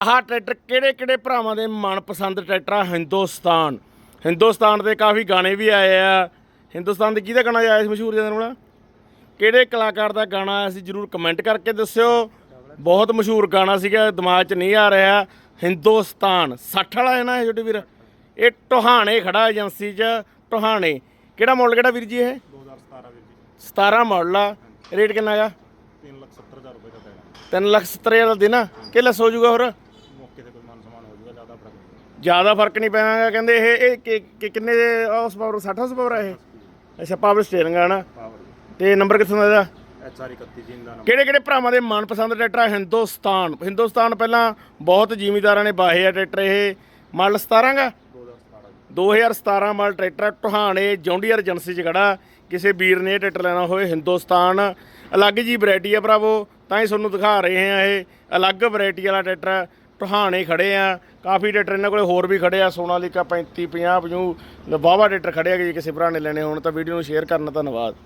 ਆਹ ਟਰੈਕਟਰ ਕਿਹੜੇ ਕਿਹੜੇ ਭਰਾਵਾਂ ਦੇ ਮਨਪਸੰਦ ਟਰੈਕਟਰ? ਆ ਹਿੰਦੁਸਤਾਨ। ਹਿੰਦੁਸਤਾਨ ਦੇ ਕਾਫੀ ਗਾਣੇ ਵੀ ਆਏ ਆ। ਹਿੰਦੁਸਤਾਨ ਦੇ ਕਿਹਦਾ ਗਾਣਾ ਆਇਆ ਸੀ ਮਸ਼ਹੂਰ ਜਿਹਾ ਨਾਲ ਕਿਹੜੇ ਕਲਾਕਾਰ ਦਾ ਗਾਣਾ ਆਇਆ ਸੀ ਜਰੂਰ ਕਮੈਂਟ ਕਰਕੇ ਦੱਸਿਓ। ਬਹੁਤ ਮਸ਼ਹੂਰ ਗਾਣਾ ਸੀਗਾ ਦਿਮਾਗ 'ਚ ਨਹੀਂ ਆ ਰਿਹਾ। ਹਿੰਦੁਸਤਾਨ। 60 ਵਾਲਾ ਹੈ ਨਾ ਇਹ ਛੋਟੇ ਵੀਰ? ਇਹ ਟੋਹਾਣੇ ਖੜਾ ਏਜੰਸੀ 'ਚ ਟੋਹਾਣੇ। ਕਿਹੜਾ ਮਾਡਲ ਕਿਹੜਾ ਵੀਰ ਜੀ ਇਹ? 2017 ਵੀਰ ਜੀ। 17 ਮਾਡਲ ਆ। ਰੇਟ ਕਿੰਨਾ ਹੈਗਾ? 370000 ਰੁਪਏ ਦਾ ਦੇਣਾ 3 ਲੱਖ 70 ਹਜ਼ਾਰ ਦਾ ਦੇਣਾ ਕਿ ਲੈਸ ਹੋ ਜਾਊਗਾ ਹੋਰ ਮੌਕੇ ਤੇ ਕੋਈ ਮਨ ਸਮਾਨ ਹੋ ਜਾਊਗਾ ਜ਼ਿਆਦਾ ਫ਼ਰਕ ਨਹੀਂ ਜ਼ਿਆਦਾ ਫ਼ਰਕ ਨਹੀਂ ਪੈਣਾਗਾ ਕਹਿੰਦੇ ਇਹ ਇਹ ਕਿ- ਕਿ- ਕਿੰਨੇ ਹਾਰਸ ਪਾਵਰ 60 ਹਾਰਸ ਪਾਵਰ ਆ ਇਹ? ਅੱਛਾ ਪਾਵਰ ਸਟੀਅਰਿੰਗ ਆ ਨਾ ਪਾਵਰ ਤੇ ਨੰਬਰ ਕਿੱਥੋਂ ਦਾ ਇਹਦਾ? ਐਚ ਆਰ 31 ਜੀ ਦਾ ਨੰਬਰ ਕਿਹੜੇ ਕਿਹੜੇ ਭਰਾਵਾਂ ਦੇ ਮਨਪਸੰਦ ਟਰੈਕਟਰ ਆ? ਹਿੰਦੁਸਤਾਨ। ਹਿੰਦੁਸਤਾਨ ਪਹਿਲਾਂ ਬਹੁਤ ਜ਼ਿਮੀਦਾਰਾਂ ਨੇ ਬਾਹੇ ਆ ਟਰੈਕਟਰ ਇਹ। ਮਾਡਲ 17 ਗਾ 2017 ਜੀ। 2017 ਮਾਡਲ ਟਰੈਕਟਰ ਟੋਹਾਣੇ ਜੌਂਡੀਅਰ ਏਜੰਸੀ 'ਚ ਖੜਾ। ਕਿਸੇ ਵੀਰ ਨੇ ਇਹ ਟਰੈਕਟਰ ਲੈਣਾ ਹੋਵੇ ਹਿੰਦੁਸਤਾਨ। ਅਲੱਗ ਜੀ ਵੈਰਾਈਟੀ ਆ ਭਰਾਵੋ ਤਾਂ ਹੀ ਤੁਹਾਨੂੰ ਦਿਖਾ ਰਹੇ ਆ ਇਹ। ਅਲੱਗ ਵੈਰਾਈਟੀ ਵਾਲਾ ਟਰੈਕਟਰ ਟੋਹਾਣੇ ਖੜੇ ਆ। ਕਾਫੀ ਟਰੈਕਟਰ ਇਹਨਾਂ ਕੋਲੇ ਹੋਰ ਵੀ ਖੜੇ ਆ ਸੋਨਾਲੀਕਾ 35 50 50 ਵਾਵਾ ਟਰੈਕਟਰ ਖੜੇ ਆ ਜੇ ਕਿਸੇ ਭਰਾ ਨੇ ਲੈਣੇ ਹੋਣ ਤਾਂ ਵੀਡੀਓ ਨੂੰ ਸ਼ੇਅਰ ਕਰਨਾ ਧੰਨਵਾਦ।